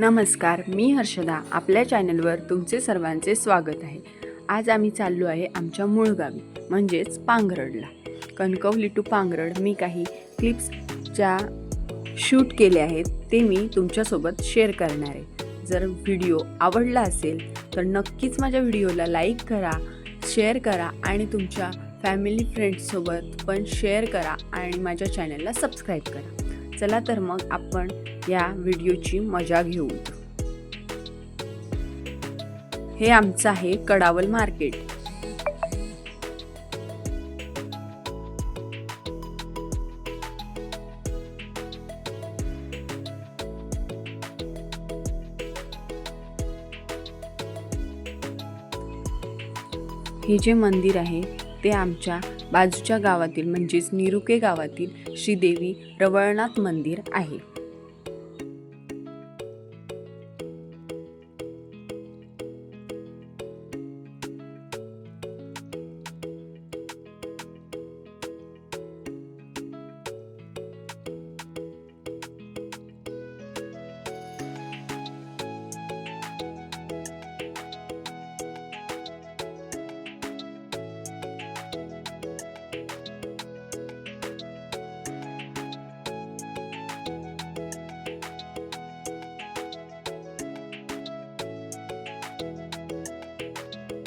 नमस्कार मी हर्षदा. आपल्या चॅनलवर तुमचे सर्वांचे स्वागत आहे. आज आम्ही चाललो आहे आमच्या मूळ गावी म्हणजेच पांगरडला कणकवली टू पांगरड मी काही क्लिप्सच्या शूट केले आहेत ते मी तुमच्यासोबत शेअर करणार आहे. जर व्हिडिओ आवडला असेल तर नक्कीच माझ्या व्हिडिओला लाईक करा शेअर करा आणि तुमच्या फॅमिली फ्रेंड्ससोबत पण शेअर करा आणि माझ्या चॅनलला सबस्क्राईब करा. चला तर मग आपण या व्हिडिओची मजा घेऊ. हे आमचं आहे कडावल मार्केट. हे जे मंदिर आहे ते आमच्या बाजूच्या गावातील म्हणजेच निरुके गावातील श्रीदेवी रवळनाथ मंदिर आहे.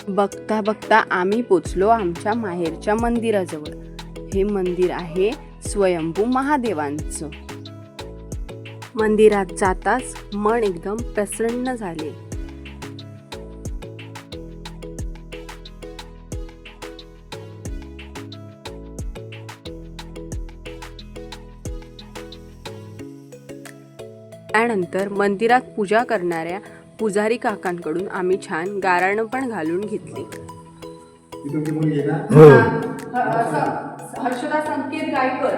बघता बघता आम्ही पोचलो आमच्या माहेरच्या मंदिराजवळ. हे मंदिर आहे स्वयंभू महादेवांचं. मंदिरात जाताच मन एकदम प्रसन्न झाले. त्यानंतर मंदिरात पूजा करणाऱ्या पुजारी काकांकडून आम्ही छान गाराणं पण घालून घेतले हो हर्षदा संकेत गायकर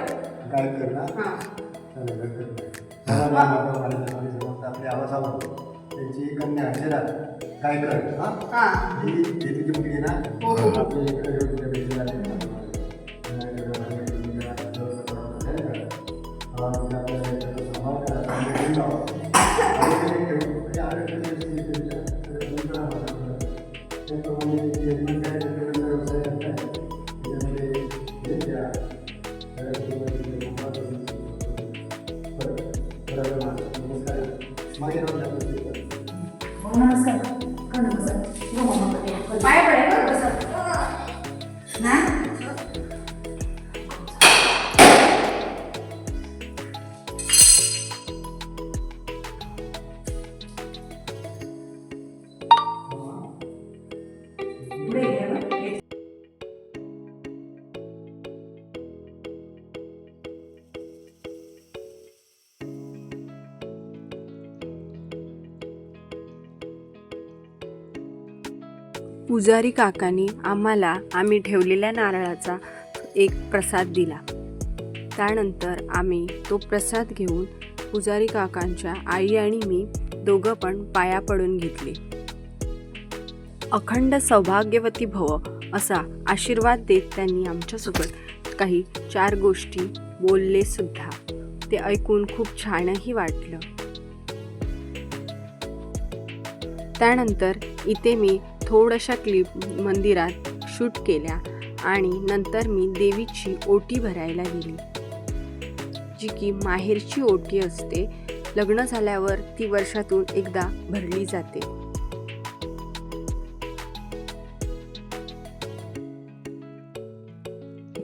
त्यांची कन्या हा ही ही तुझी मुलगी ना नमस्कार. पुजारी काकांनी आम्हाला आम्ही ठेवलेल्या नारळाचा एक प्रसाद दिला. त्यानंतर आम्ही तो प्रसाद घेऊन पुजारी काकांच्या आई आणि मी दोघं पण पाया पडून घेतले. अखंड सौभाग्यवती भव असा आशीर्वाद देत त्यांनी आमच्यासोबत काही चार गोष्टी बोलले सुद्धा. ते ऐकून खूप छानही वाटलं. त्यानंतर इथे मी थोड्याशा क्लिप मंदिरात शूट केल्या आणि नंतर मी देवीची ओटी भरायला गेली. जी की माहेरची ओटी असते लग्न झाल्यावर ती वर्षातून एकदा भरली जाते.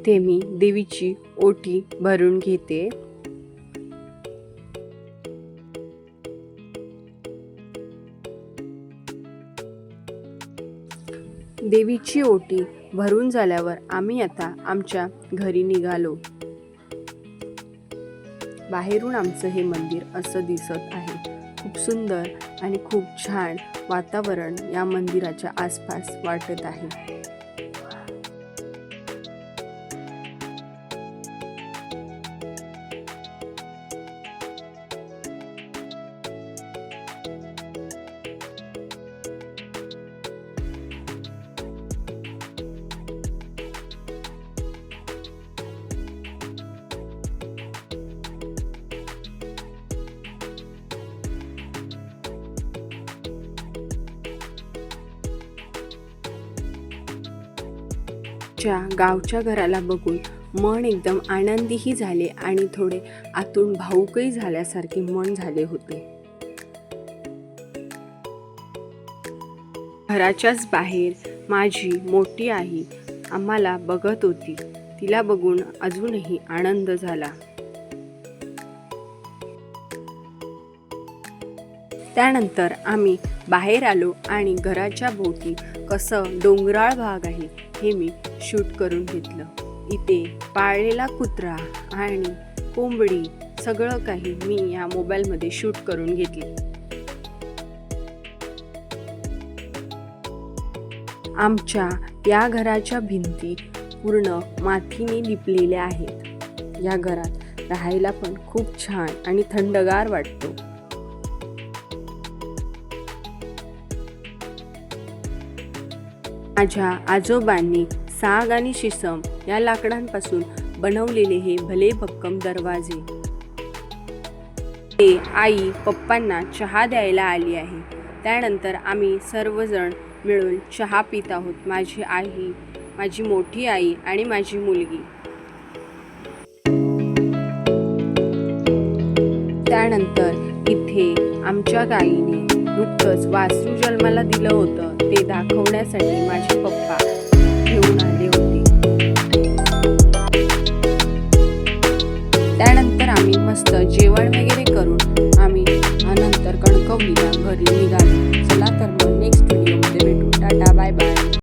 ते मी देवीची ओटी भरून घेते. देवीची ओटी भरून झाल्यावर आम्ही आता आमच्या घरी निघालो. बाहेरून आमचं हे मंदिर असं दिसत आहे. खूप सुंदर आणि खूप छान वातावरण या मंदिराच्या आसपास वाटत आहे. आमच्या गावच्या घराला बघून मन एकदम आनंदीही झाले आणि थोडे आतून भाऊकही झाल्यासारखे मन झाले होते. घराच्याच बाहेर माझी मोठी आई आम्हाला बघत होती. तिला बघून अजूनही आनंद झाला. त्यानंतर आम्ही बाहेर आलो आणि घराच्या भोवती कसं डोंगराळ भाग आहे हे मी शूट करून घेतलं. इथे पाळलेला कुत्रा आणि कोंबडी सगळं काही मी या मोबाईलमध्ये शूट करून घेतले. आमच्या या घराच्या भिंती पूर्ण मातीने लिपलेल्या आहेत. या घरात राहायला पण खूप छान आणि थंडगार वाटतो. माझ्या आजोबांनी साग आणि शिसम या लाकडांपासून बनवलेले हे भले भक्कम दरवाजे. ते आई पप्पांना चहा द्यायला आली आहे. त्यानंतर आम्ही सर्वजण मिळून चहा पित आहोत. माझी आई माझी मोठी आई आणि माझी मुलगी. त्यानंतर इथे आमच्या गाईने नुकतंच वासरू जन्माला दिलं होतं ते दाखवण्यासाठी माझे पप्पा